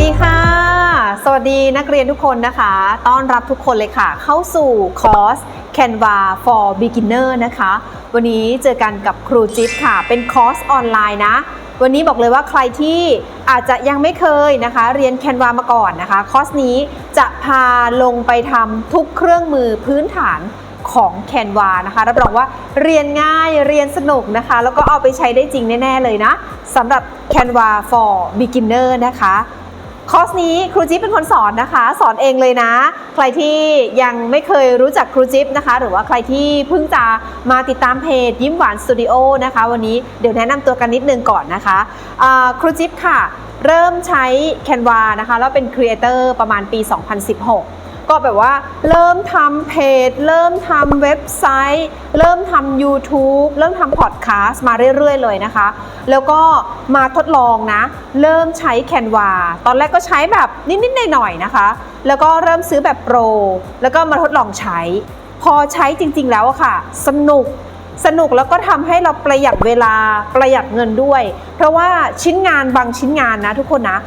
ดีค่ะ สวัสดีนักเรียนทุกคนนะคะ ต้อนรับทุกคนเลยค่ะ เข้าสู่คอร์ส Canva for Beginner นะคะ วันนี้เจอกันกับครูจิ๊บค่ะ เป็นคอร์สออนไลน์นะ วันนี้บอกเลยว่าใครที่อาจจะยังไม่เคยนะคะ เรียน Canva มาก่อนนะคะ คอร์สนี้จะพาลงไปทำทุกเครื่องมือพื้นฐานของ Canva นะคะรับรองว่าเรียนง่ายเรียนสนุกนะคะ แล้วก็เอาไปใช้ได้จริงแน่ ๆ เลยนะสำหรับ Canva for Beginner นะคะ คอร์สนี้ครูจิ๊บเป็นคนสอนนะคะ สอนเองเลยนะ ใครที่ยังไม่เคยรู้จักครูจิ๊บนะคะ หรือว่าใครที่เพิ่งจะมาติดตามเพจยิ้มหวานสตูดิโอนะคะ วันนี้เดี๋ยวแนะนำตัวกันนิดนึงก่อนนะคะครูจิ๊บค่ะ เริ่มใช้ Canva นะคะแล้วเป็นครีเอเตอร์ประมาณปี 2016 ก็แบบว่า เริ่มทำเพจ เริ่มทำเว็บไซต์ เริ่มทำ YouTube เริ่มทำพอดแคสต์มาเรื่อย ๆ เลยนะคะ แล้วก็มาทดลองนะ เริ่มใช้ Canva ตอนแรกก็ใช้แบบนิด ๆ หน่อย ๆ นะคะ แล้วก็เริ่มซื้อแบบโปร แล้วก็มาทดลองใช้ พอใช้จริง ๆ แล้วอะค่ะ สนุกสนุกแล้วก็ทำให้เราประหยัดเวลาประหยัดเงินด้วย เพราะว่าชิ้นงานบางชิ้นงานนะทุกคนนะ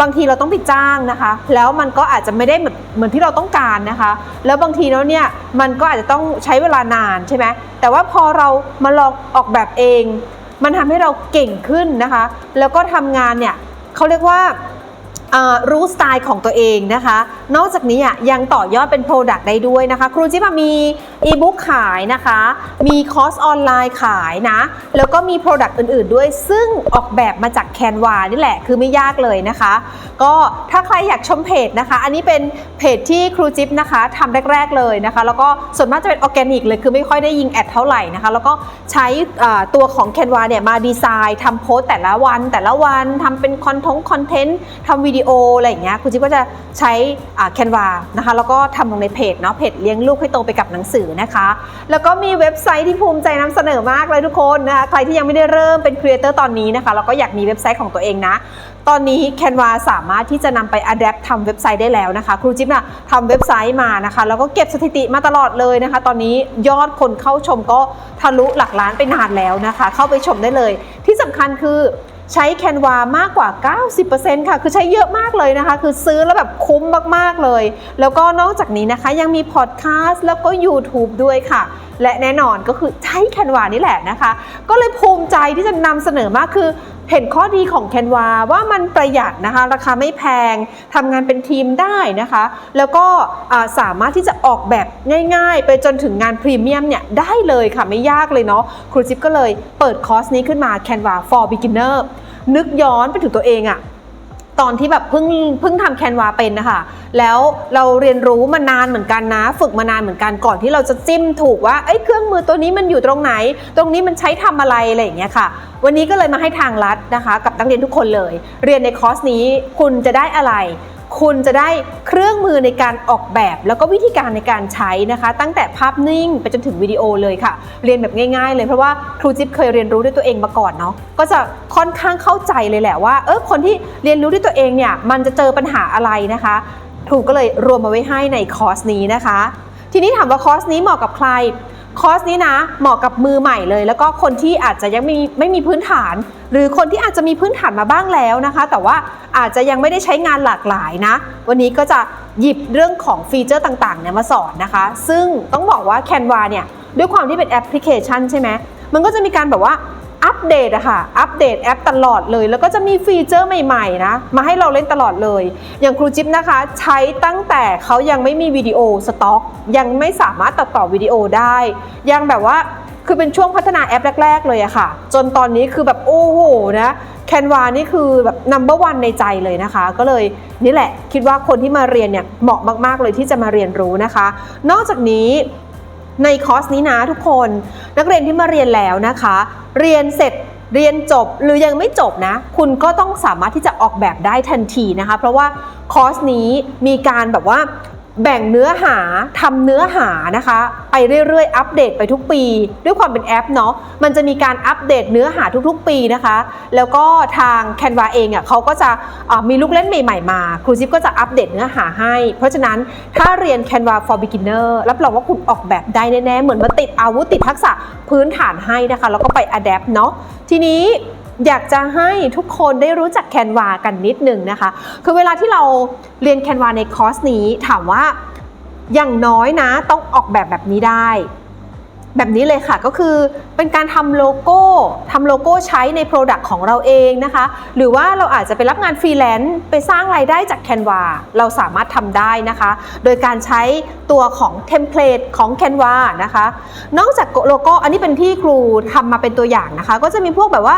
บางทีเราต้องไปจ้างนะคะ แล้วมันก็อาจจะไม่ได้แบบ เหมือนที่เราต้องการนะคะ แล้วบางทีแล้วเนี่ยมันก็อาจจะต้องใช้เวลานานใช่ไหมแต่ว่าพอเรามาลองออกแบบเอง มันทำให้เราเก่งขึ้นนะคะ แล้วก็ทำงานเนี่ยเขาเรียกว่า รู้สไตล์ของตัวเองนะคะ นอกจากนี้ยังต่อยอดเป็น Product ได้ด้วยนะคะ ครูจิ๊บมีอีบุ๊กขายนะคะ มีคอร์สออนไลน์ขายนะ แล้วก็มี Product อื่นๆด้วย ซึ่งออกแบบมาจาก Canva นี่แหละ คือไม่ยากเลยนะคะ ก็ถ้าใครอยากชมเพจนะคะ อันนี้เป็นเพจที่ครูจิ๊บนะคะทำแรก ๆเลยนะคะ แล้วก็ส่วนมากจะเป็นออร์แกนิกเลย คือไม่ค่อยได้ยิงแอดเท่าไหร่นะคะ แล้วก็ใช้ตัวของ Canva เนี่ยมาดีไซน์ทำโพสต์แต่ละวัน แต่ละวันทำเป็นคอนทงคอนเทนต์ทำวิดีโโออะไรอย่างเงี้ยครูจิ๊บก็จะใช้อ่า Canva นะคะแล้วก็ทำลงในเพจเนาะเพจเลี้ยงลูกให้โตไปกับหนังสือนะคะ แล้วก็มีเว็บไซต์ที่ภูมิใจนำเสนอมากเลยทุกคนนะคะใครที่ยังไม่ได้เริ่มเป็นครีเอเตอร์ตอนนี้นะคะแล้วก็อยากมีเว็บไซต์ของตัวเองนะ ตอนนี้ Canva สามารถที่จะนำไป adapt ทำเว็บไซต์ได้แล้วนะคะ ครูจิ๊บนะทำเว็บไซต์มานะคะ แล้วก็เก็บสถิติมาตลอดเลยนะคะ ตอนนี้ยอดคนเข้าชมก็ทะลุหลักล้านไปนานแล้วนะคะ เข้าไปชมได้เลย ที่สำคัญคือ ใช้ Canva มากกว่า 90%ค่ะ คือใช้เยอะมากเลยนะคะ คือซื้อแล้วแบบคุ้มมากๆเลย แล้วก็นอกจากนี้นะคะยังมีพอดแคสต์แล้วก็ YouTube ด้วยค่ะ และแน่นอนก็คือใช้ Canva นี่แหละนะคะ ก็เลยภูมิใจที่จะนำเสนอมากคือ เห็นข้อดีของ Canva ว่ามันประหยัดนะคะ ราคาไม่แพงทำงานเป็นทีมได้นะคะ แล้วก็สามารถที่จะออกแบบง่ายๆ ไปจนถึงงานพรีเมียมเนี่ยได้เลยค่ะไม่ยากเลยเนาะครูจิ๊บก็เลยเปิดคอร์สนี้ขึ้นมา Canva for Beginner นึกย้อนไปถึงตัวเองอะ ตอนที่แบบเพิ่งเพิ่งทำแคนวาเป็นนะคะ แล้วเราเรียนรู้มานานเหมือนกันนะ ฝึกมานานเหมือนกันก่อนที่เราจะจิ้มถูกว่าเอ้ยเครื่องมือตัวนี้มันอยู่ตรงไหน ตรงนี้มันใช้ทำอะไรอะไรอย่างเงี้ยค่ะ วันนี้ก็เลยมาให้ทางลัดนะคะ กับนักเรียนทุกคนเลย เรียนในคอร์สนี้คุณจะได้อะไร คุณจะได้เครื่องมือในการออกแบบ แล้วก็วิธีการในการใช้นะคะ ตั้งแต่ภาพนิ่งไปจนถึงวิดีโอเลยค่ะ เรียนแบบง่าย ๆ เลยเพราะว่าครูจิ๊บเคยเรียนรู้ด้วยตัวเองมาก่อนเนาะก็จะค่อนข้างเข้าใจเลยแหละว่าเออคนที่เรียนรู้ด้วยตัวเองเนี่ยมันจะเจอปัญหาอะไรนะคะครูก็เลยรวมมาไว้ให้ในคอร์สนี้นะคะ ทีนี้ถามว่าคอร์สนี้เหมาะกับใคร คอร์สนี้นะเหมาะกับมือใหม่เลย แล้วก็คนที่อาจจะยังไม่มีไม่มีพื้นฐาน หรือคนที่อาจจะมีพื้นฐานมาบ้างแล้วนะคะ แต่ว่าอาจจะยังไม่ได้ใช้งานหลากหลายนะ วันนี้ก็จะหยิบเรื่องของฟีเจอร์ต่างๆเนี่ยมาสอนนะคะ ซึ่งต้องบอกว่า Canva เนี่ยด้วยความที่เป็นแอปพลิเคชันใช่ไหมมันก็จะมีการแบบว่า เดตอะค่ะ อัปเดตแอปตลอดเลย แล้วก็จะมีฟีเจอร์ใหม่ๆนะ มาให้เราเล่นตลอดเลย อย่างครูจิ๊บนะคะ ใช้ตั้งแต่เขายังไม่มีวิดีโอสต็อก ยังไม่สามารถตัดต่อวิดีโอได้ ยังแบบว่าคือเป็นช่วงพัฒนาแอปแรก ๆ เลยอะค่ะ จนตอนนี้คือแบบโอ้โหนะแคนวานี่คือแบบ number one ในใจเลยนะคะ ก็เลยนี่แหละ คิดว่าคนที่มาเรียนเนี่ยเหมาะมากๆเลยที่จะมาเรียนรู้นะคะ นอกจากนี้ ในคอร์สนี้นะทุกคน นักเรียนที่มาเรียนแล้วนะคะ เรียนเสร็จเรียนจบหรือยังไม่จบนะ คุณก็ต้องสามารถที่จะออกแบบได้ทันทีนะคะ เพราะว่าคอร์สนี้มีการแบบว่า แบ่งเนื้อหาทำเนื้อหานะคะ ไปเรื่อยๆ อัปเดตไปทุกปี ด้วยความเป็นแอปเนาะมันจะมีการอัปเดตเนื้อหาทุกๆ ปีนะคะ แล้วก็ทาง Canva เองอะเขาก็จะมีลูกเล่นใหม่ๆมาครูจิ๊บก็จะอัปเดตเนื้อหาให้ เพราะฉะนั้นถ้าเรียน Canva for Beginner รับรองว่าคุณออกแบบได้แน่ๆ เหมือนมาติดอาวุธติดทักษะพื้นฐานให้นะคะ แล้วก็ไป adapt เนาะทีนี้ อยากจะให้ทุกคนได้รู้จักแคนวากันนิดหนึ่งนะคะ คือเวลาที่เราเรียนแคนวาในคอร์สนี้ถามว่าอย่างน้อยนะต้องออกแบบแบบนี้ได้ แบบนี้เลยค่ะก็คือเป็นการทำโลโก้ทำโลโก้ใช้ใน Product ของเราเองนะคะ หรือว่าเราอาจจะไปรับงานฟรีแลนซ์ไปสร้างรายได้จาก Canva เราสามารถทำได้นะคะ โดยการใช้ตัวของเทมเพลตของ Canva นะคะ นอกจากโลโก้อันนี้เป็นที่ครูทำมาเป็นตัวอย่างนะคะ ก็จะมีพวกแบบว่า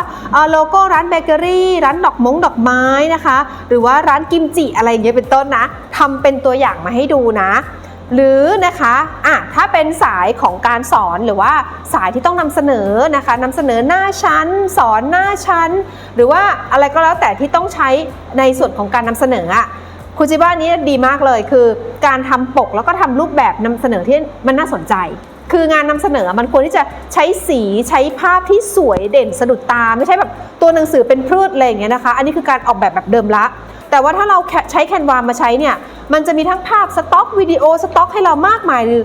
โลโก้ร้านเบเกอรี่ร้านดอกมงดอกไม้นะคะ หรือว่าร้านกิมจิอะไรอย่างเงี้ยเป็นต้นนะทำเป็นตัวอย่างมาให้ดูนะ หรือนะคะอะถ้าเป็นสายของการสอนหรือว่าสายที่ต้องนำเสนอนะคะนำเสนอหน้าชั้น สอนหน้าชั้น หรือว่าอะไรก็แล้วแต่ที่ต้องใช้ในส่วนของการนำเสนออะครูจิบ้านี้ดีมากเลยคือการทำปกแล้วก็ทำรูปแบบนำเสนอที่มันน่าสนใจ คืองานนำเสนอมันควรที่จะใช้สีใช้ภาพที่สวยเด่นสะดุดตา ไม่ใช่แบบตัวหนังสือเป็นพืชอะไรอย่างเงี้ยนะคะ อันนี้คือการออกแบบแบบเดิมละ แต่ว่าถ้าเราใช้แคนวามาใช้เนี่ย มันจะมีทั้งภาพสต็อกวิดีโอสต็อกให้เรามากมายหรือ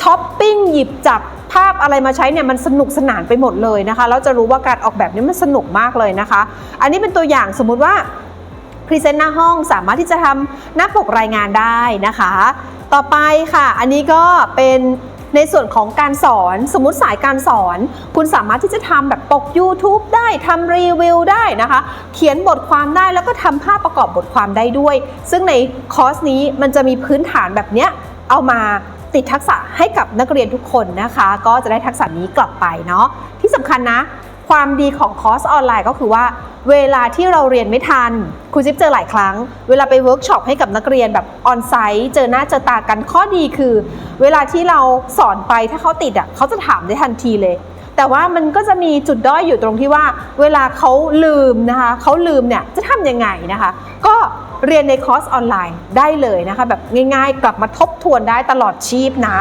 ช้อปปิ้งหยิบจับภาพอะไรมาใช้เนี่ยมันสนุกสนานไปหมดเลยนะคะเราจะรู้ว่าการออกแบบนี้มันสนุกมากเลยนะคะ อันนี้เป็นตัวอย่างสมมุติว่าพรีเซนต์หน้าห้องสามารถที่จะทำหน้าปกรายงานได้นะคะ ต่อไปค่ะ อันนี้ก็เป็น ในส่วนของการสอนสมมติสายการสอน คุณสามารถที่จะทำแบบปก YouTube ได้ทำรีวิวได้นะคะ เขียนบทความได้แล้วก็ทำภาพประกอบบทความได้ด้วย ซึ่งในคอร์สนี้มันจะมีพื้นฐานแบบเนี้ยเอามาติดทักษะให้กับนักเรียนทุกคนนะคะ ก็จะได้ทักษะนี้กลับไปเนาะที่สำคัญนะ ความดีของคอร์สออนไลน์ก็คือว่า เวลาที่เราเรียนไม่ทันครูจิ๊บเจอหลายครั้ง เวลาไปเวิร์กช็อปให้กับนักเรียนแบบออนไซต์เจอหน้าเจอตากันข้อดีคือ เวลาที่เราสอนไปถ้าเขาติดอะเขาจะถามได้ทันทีเลย แต่ว่ามันก็จะมีจุดด้อยอยู่ตรงที่ว่า เวลาเขาลืมนะคะเขาลืมเนี่ยจะทำยังไงนะคะ ก็เรียนในคอร์สออนไลน์ได้เลยนะคะ แบบง่ายๆ กลับมาทบทวนได้ตลอดชีพนะ